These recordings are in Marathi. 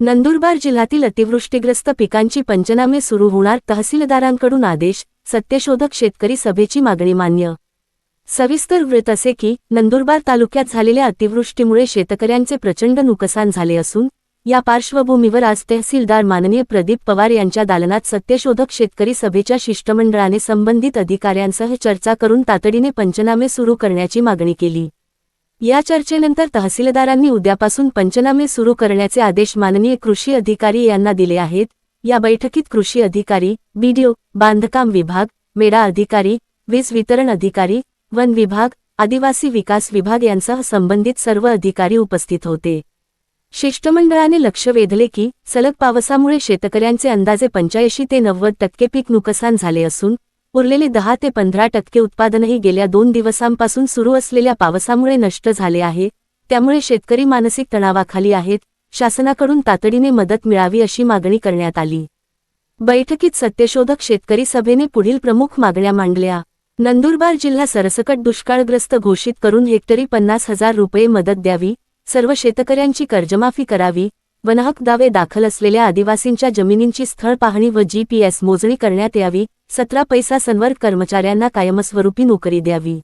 नंदुरबार जिल्ह्यातील अतिवृष्टीग्रस्त पिकांची पंचनामे सुरू होणार तहसीलदारांकडून आदेश सत्यशोधक शेतकरी सभेची मागणी मान्य. सविस्तर वृत्त असे की नंदुरबार तालुक्यात झालेल्या अतिवृष्टीमुळे शेतकऱ्यांचे प्रचंड नुकसान झाले असून या पार्श्वभूमीवर आज तहसीलदार माननीय प्रदीप पवार यांच्या दालनात सत्यशोधक शेतकरी सभेच्या शिष्टमंडळाने संबंधित अधिकाऱ्यांसह चर्चा करून तातडीने पंचनामे सुरू करण्याची मागणी केली. या चर्चेनंतर तहसीलदारांनी उद्यापासून पंचनामे सुरू करण्याचे आदेश माननीय कृषी अधिकारी यांना दिले आहेत. या बैठकीत कृषी अधिकारी बीडीओ बांधकाम विभाग मेडा अधिकारी वीज वितरण अधिकारी वन विभाग आदिवासी विकास विभाग यांसह संबंधित सर्व अधिकारी उपस्थित होते. शिष्टमंडळाने लक्ष वेधले की सलग पावसामुळे शेतकऱ्यांचे अंदाजे पंच्याऐंशी ते नव्वद टक्के पीक नुकसान झाले असून उरलेले दहा ते पंधरा टक्के उत्पादनही गेल्या दोन दिवसांपासून सुरू असलेल्या पावसामुळे नष्ट झाले आहे त्यामुळे शेतकरी मानसिक तणावाखाली आहेत शासनाकडून तातडीने मदत मिळावी अशी मागणी करण्यात आली. बैठकीत सत्यशोधक शेतकरी सभेने पुढील प्रमुख मागण्या मांडल्या. नंदुरबार जिल्हा सरसकट दुष्काळग्रस्त घोषित करून हेक्टरी पन्नास हजार रुपये मदत द्यावी सर्व शेतकऱ्यांची कर्जमाफी करावी वनहक दावे दाखल असलेल्या आदिवासींच्या जमिनींची स्थळ पाहणी व जीपीएस मोजणी करण्यात यावी सतरा पैसा सन्वर्ग कर्मचाऱ्यांना कायमस्वरूपी नोकरी द्यावी.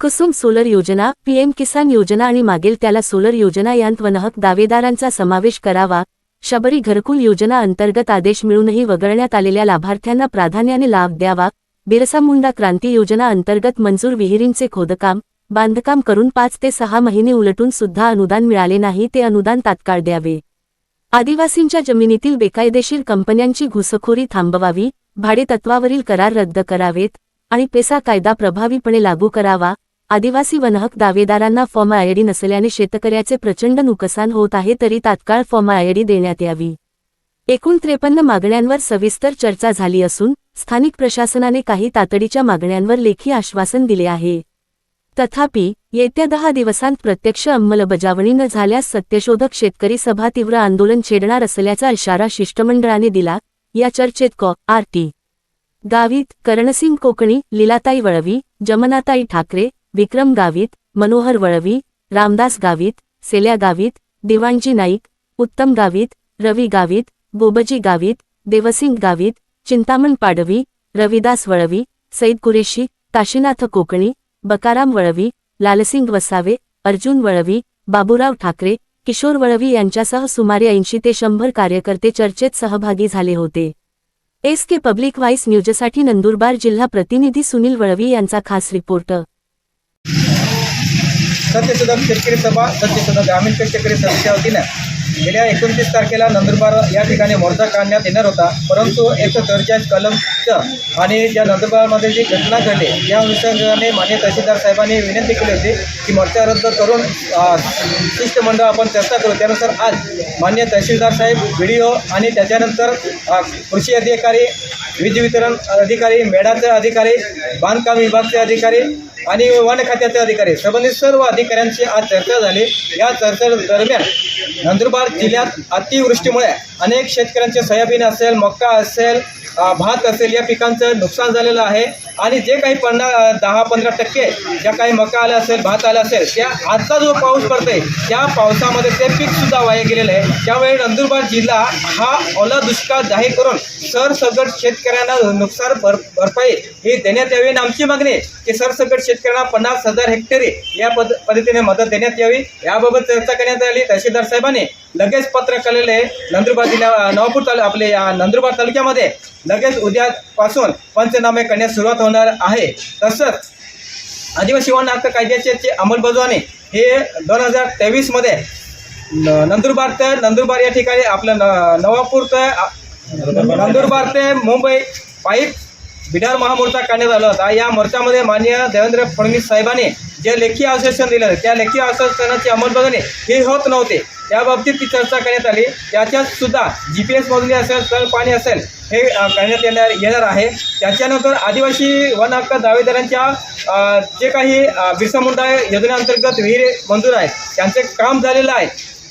कुसुम सोलर योजना पीएम किसान योजना आणि मागेल त्याला सोलर योजना यांत वनहक दावेदारांचा समावेश करावा शबरी घरकुल योजना अंतर्गत आदेश मिळूनही वगळण्यात आलेल्या लाभार्थ्यांना प्राधान्याने लाभ द्यावा बिरसा मुंडा क्रांती योजना अंतर्गत मंजूर विहिरींचे खोदकाम बांधकाम करून पाच ते सहा महिने उलटून सुद्धा अनुदान मिळाले नाही ते अनुदान तात्काळ द्यावे. आदिवासींच्या जमिनीतील बेकायदेशीर कंपन्यांची घुसखोरी थांबवावी भाडेतत्वावरील करार रद्द करावेत आणि पेसा कायदा प्रभावीपणे लागू करावा आदिवासी वनहक दावेदारांना फॉर्म आयडी नसल्याने शेतकऱ्याचे प्रचंड नुकसान होत आहे तरी तात्काळ फॉर्म आयडी देण्यात यावी. एकूण त्रेपन्न मागण्यांवर सविस्तर चर्चा झाली असून स्थानिक प्रशासनाने काही तातडीच्या मागण्यांवर लेखी आश्वासन दिले आहे. तथापि येत्या दहा दिवसांत प्रत्यक्ष अंमलबजावणी न झाल्यास सत्यशोधक शेतकरी सभा तीव्र आंदोलन छेडणार असल्याचा इशारा शिष्टमंडळाने दिला. या चर्चेत कॉ. आर. टी. गावित करणसिंग कोकणी लीलाताई वळवी जमनाताई ठाकरे विक्रम गावित मनोहर वळवी रामदास गावित सेल्या गावित दिवाणजी नाईक उत्तम गावित रवी गावित बोबजी गावित देवसिंग गावित चिंतामण पाडवी रविदास वळवी सईद कुरेशी काशीनाथ कोकणी बकाराम वळवी लालसिंग वसावे अर्जुन वळवी बाबूराव ठाकरे किशोर वळवी यांच्यासह सुमारे ऐंशी ते शंभर कार्यकर्ते चर्चेत सहभागी झाले होते. एस के पब्लिक व्हाईस न्यूजसाठी नंदुरबार जिल्हा प्रतिनिधी सुनील वळवी यांचा खास रिपोर्ट. शेतकरी सभा ग्रामीण शेतकरी सभेच्या वतीनं गेल्या एकोणतीस तारखेला नंदुरबार या ठिकाणी मोर्चा काढण्यात येणार होता. परंतु एकशे चौवेचाळीस कलमचं आणि ज्या नंदुरबारमध्ये जी घटना घडली या अनुषंगाने मान्य तहसीलदार साहेबांनी विनंती केली होती की मोर्चा रद्द करून शिष्टमंडळ आपण चर्चा करू. त्यानुसार आज मान्य तहसीलदार साहेब व्हिडिओ आणि त्याच्यानंतर कृषी अधिकारी वीज वितरण अधिकारी मेढाचे अधिकारी बांधकाम विभागचे अधिकारी आणि वन खात्याचे अधिकारी संबंधित सर्व अधिकाऱ्यांची आज चर्चा झाली. या चर्चे दरम्यान नंदुरबार जिल्ह्यात अतिवृष्टीमुळे अनेक शेतकऱ्यांचे सोयाबीन असेल मक्का असेल भात असेल या पिकांचं नुकसान झालेलं आहे. आणि जे काही पन्नास दहा पंधरा टक्के ज्या काही मका आल्या असेल भात आला असेल त्या आजचा जो पाऊस पडतोय त्या पावसामध्ये ते पीकसुद्धा वाया गेलेलं आहे. त्यामुळे नंदुरबार जिल्हा हा ओला दुष्काळ जाहीर करून सरसगट शेतकऱ्यांना नुकसान भर भरपाई ही देण्यात यावी. आणि आमची मागणी आहे की सरसगट शेतकऱ्यांना पन्नास हजार हेक्टरी या पद पद्धतीने मदत देण्यात यावी. याबाबत चर्चा करण्यात आली तहसीलदार साहेबांनी. लगेच पत्रकलेले आहे नंदुरबार जिल्ह्या नवापूर तालु आपले या नंदुरबार तालुक्यामध्ये लगेच उद्यापासून पंचनामे करण्यास सुरुवात होणार आहे. तसंच आदिवासी वन हक्क कायद्याचे अंमलबजावणी हे दोन हजार तेवीसमध्ये न- नंदुरबार ते नंदुरबार या ठिकाणी आपलं न नवापूर ते नंदुरबार ते मुंबई पाईप बिडार महामोर्चा काढण्यात आला होता. या मोर्चामध्ये माननीय देवेंद्र फडणवीस साहेबांनी जे लेखी आश्वासन दिलं त्या लेखी आश्वासनाची अंमलबजावणी हे होत नव्हते. त्याबाबतीत ती चर्चा करण्यात आली. त्याच्यात सुद्धा जी पी एस मोजणी असेल तळ पाणी असेल हे करण्यात येणार येणार आहे. त्याच्यानंतर आदिवासी वन हक्क दावेदारांच्या जे काही बिरसा मुंडा योजनेअंतर्गत विहीर मंजूर आहेत त्यांचे काम झालेलं आहे.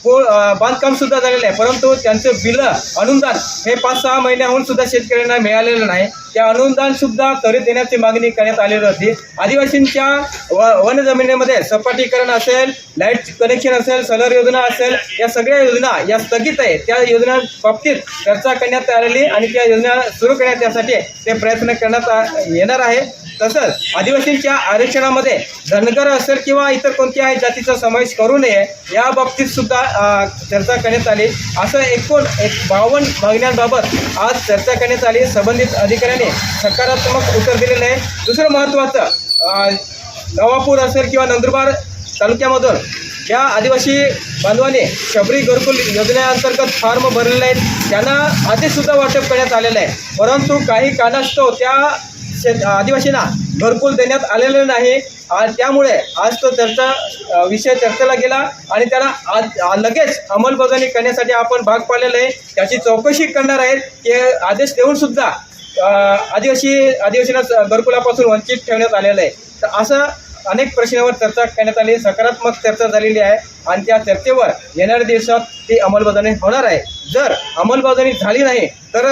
हो, को बांधकाम सुद्धा झालेलं आहे. परंतु त्यांचं बिलं अनुदान हे पाच सहा महिन्याहून सुद्धा शेतकऱ्यांना मिळालेलं नाही. त्या अनुदान सुद्धा त्वरित देण्याची मागणी करण्यात आलेली होती. आदिवासींच्या व वन जमिनीमध्ये सपाटीकरण असेल लाइट कनेक्शन असेल सोलर योजना असेल या सगळ्या योजना या स्थगित आहे. त्या योजना बाबतीत चर्चा करण्यात आलेली आणि त्या योजना सुरू करण्यात यासाठी ते प्रयत्न करण्यात आ- येणार आहे. तसंच आदिवासींच्या आरक्षणामध्ये धनगर असेल किंवा इतर कोणत्याही जातीचा समावेश करू नये या बाबतीत सुद्धा चर्चा करण्यात आली. असं एकूण एक बावन्न मागण्यांबाबत आज चर्चा करण्यात आली. संबंधित अधिकाऱ्यांनी सकारात्मक उत्तर दिलेलं आहे. दुसरं महत्त्वाचं नवापूर असेल किंवा नंदुरबार तालुक्यामधून या आदिवासी बांधवांनी शबरी घरकुल योजनेअंतर्गत फॉर्म भरलेले आहेत त्यांना आधीसुद्धा वाटप करण्यात आलेलं आहे. परंतु काही कारणास्तव त्या शेत आदिवासींना घरकुल देण्यात आलेलं नाही. त्यामुळे आज तो चर्चा विषय चर्चेला गेला आणि त्याला आज लगेच अंमलबजावणी करण्यासाठी आपण भाग पाडलेलं आहे. त्याची चौकशी करणार आहेत. की आदेश देऊन सुद्धा आदिवासी आदिवासींना घरकुलापासून वंचित ठेवण्यात आलेलं आहे. तर असं अनेक प्रश्नावर चर्चा करण्यात आली. सकारात्मक चर्चा झालेली आहे आणि त्या चर्चेवर येणाऱ्या दिवसात ती अंमलबजावणी होणार आहे. जर अंमलबजावणी झाली नाही तर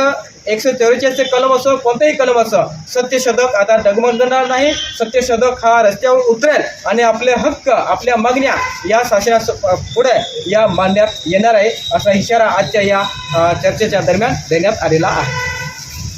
एकशे चव्वेचाळीसचे कलम असो कोणतंही कलम असो सत्यशोधक आता डगमगणार नाही. सत्यशोधक हा रस्त्यावर उतरेल आणि आपले हक्क आपल्या मागण्या या शासना पुढे या मांडण्यात येणार आहे असा इशारा आजच्या या चर्चेच्या दरम्यान देण्यात आलेला आहे.